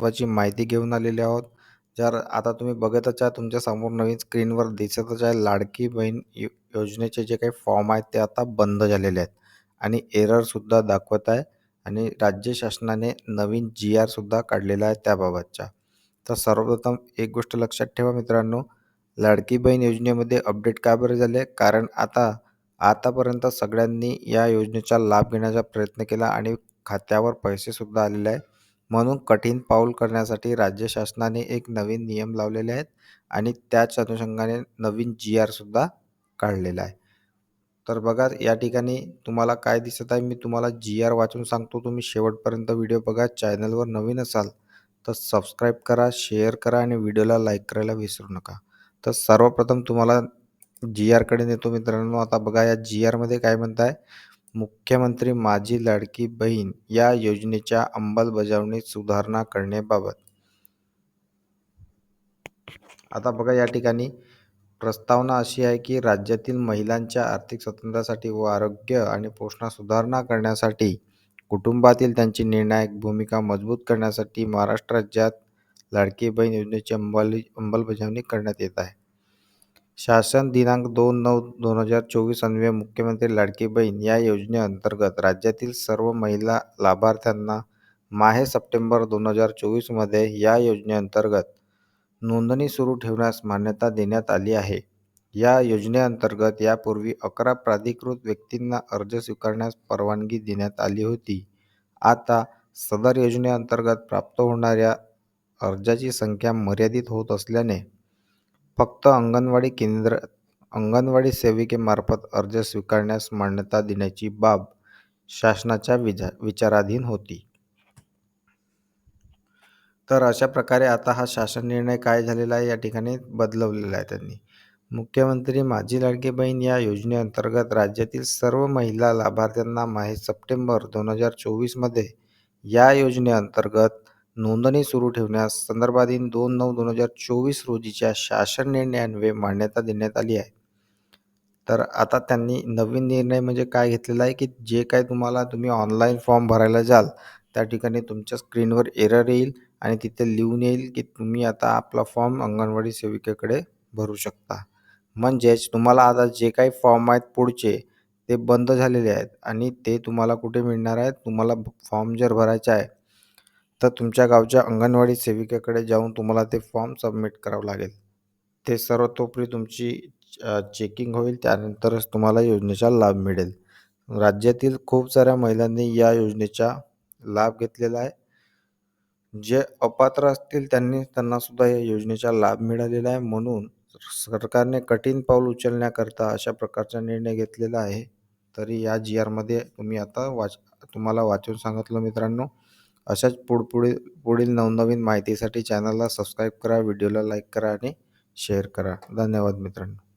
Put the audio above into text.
महत्त्वाची माहिती घेऊन आलेले आहोत. जर आता तुम्ही बघतच आहात तुमच्यासमोर नवीन स्क्रीनवर दिसतच आहे लाडकी बहीण यो योजनेचे जे काही फॉर्म आहेत ते आता बंद झालेले आहेत. आणि एररसुद्धा दाखवत आहे आणि राज्य शासनाने नवीन जी आरसुद्धा काढलेला आहे त्याबाबतचा. तर सर्वप्रथम एक गोष्ट लक्षात ठेवा मित्रांनो लाडकी बहीण योजनेमध्ये अपडेट का बरं झाले? कारण आता आतापर्यंत सगळ्यांनी या योजनेचा लाभ घेण्याचा प्रयत्न केला आणि खात्यावर पैसेसुद्धा आलेले आहे. म्हणून कठीण पाऊल करण्यासाठी राज्य शासनाने एक नवीन नियम लावलेले आहेत आणि त्याच अनुषंगाने नवीन जी आरसुद्धा काढलेला आहे. तर बघा या ठिकाणी तुम्हाला काय दिसत आहे? मी तुम्हाला जी आर वाचून सांगतो. तुम्ही शेवटपर्यंत व्हिडिओ बघा. चॅनलवर नवीन असाल तर सबस्क्राईब करा शेअर करा आणि व्हिडिओला लाईक करायला विसरू नका. तर सर्वप्रथम तुम्हाला जी आरकडे नेतो मित्रांनो. आता बघा या जी आरमध्ये काय म्हणत आहे मुख्यमंत्री माझी लाडकी बहीण या योजनेच्या अंमलबजावणीत सुधारणा करण्याबाबत. आता बघा या ठिकाणी. प्रस्तावना अशी आहे की राज्यातील महिलांच्या आर्थिक स्वातंत्र्यासाठी व आरोग्य आणि पोषणात सुधारणा करण्यासाठी कुटुंबातील त्यांची निर्णायक भूमिका मजबूत करण्यासाठी महाराष्ट्र राज्यात लाडकी बहीण योजनेची अंमल अंमलबजावणी करण्यात येत आहे. शासन दिनांक दोन नऊ दोन हजार चोवीस अन्वये मुख्यमंत्री लाडकी बहीण या योजनेअंतर्गत राज्यातील सर्व महिला लाभार्थ्यांना माहे सप्टेंबर दोन हजार चोवीसमध्ये या योजनेअंतर्गत नोंदणी सुरू ठेवण्यास मान्यता देण्यात आली आहे. या योजनेअंतर्गत यापूर्वी अकरा प्राधिकृत व्यक्तींना अर्ज स्वीकारण्यास परवानगी देण्यात आली होती. आता सदर योजनेअंतर्गत प्राप्त होणाऱ्या अर्जाची संख्या मर्यादित होत असल्याने फक्त अंगणवाडी केंद्र अंगणवाडी सेविकेमार्फत अर्ज स्वीकारण्यास मान्यता देण्याची बाब शासनाच्या विजा विचाराधीन होती. तर अशा प्रकारे आता हा शासन निर्णय काय झालेला आहे या ठिकाणी बदलवलेला आहे त्यांनी. मुख्यमंत्री माझी लाडकी बहीण या योजनेअंतर्गत राज्यातील सर्व महिला लाभार्थ्यांना माहे सप्टेंबर दोन हजार चोवीसमध्ये या योजनेअंतर्गत नोंदणी सुरू ठेवण्यास संदर्भाधीन दोन नऊ दोन हजार चोवीस रोजीच्या शासन निर्णयान्वये मान्यता देण्यात आली आहे. तर आता त्यांनी नवीन निर्णय म्हणजे काय घेतलेला आहे की जे काय तुम्हाला तुम्ही ऑनलाईन फॉर्म भरायला जाल त्या ठिकाणी तुमच्या स्क्रीनवर एरर येईल आणि तिथे लिहून येईल की तुम्ही आता आपला फॉर्म अंगणवाडी सेविकेकडे भरू शकता. म्हणजेच तुम्हाला आता जे काही फॉर्म आहेत पुढचे ते बंद झालेले आहेत आणि ते तुम्हाला कुठे मिळणार आहेत? तुम्हाला फॉर्म जर भरायचा आहे तर तुमच्या गावच्या अंगणवाडी सेविकेकडे जाऊन तुम्हाला ते फॉर्म सबमिट करावं लागेल. ते सर्वतोपरी तुमची चेकिंग होईल त्यानंतरच तुम्हाला योजनेचा लाभ मिळेल. राज्यातील खूप साऱ्या महिलांनी या योजनेचा लाभ घेतलेला आहे. जे अपात्र असतील त्यांनी त्यांनासुद्धा या योजनेचा लाभ मिळालेला आहे. म्हणून सरकारने कठीण पाऊल उचलण्याकरता अशा प्रकारचा निर्णय घेतलेला आहे. तरी या जी आरमध्ये तुम्ही आता वाच तुम्हाला वाचून सांगितलं मित्रांनो. अशाच पुढपुढे पुढील नवनवीन माहितीसाठी चॅनलला सबस्क्राईब करा व्हिडिओला लाईक करा आणि शेअर करा. धन्यवाद मित्रांनो.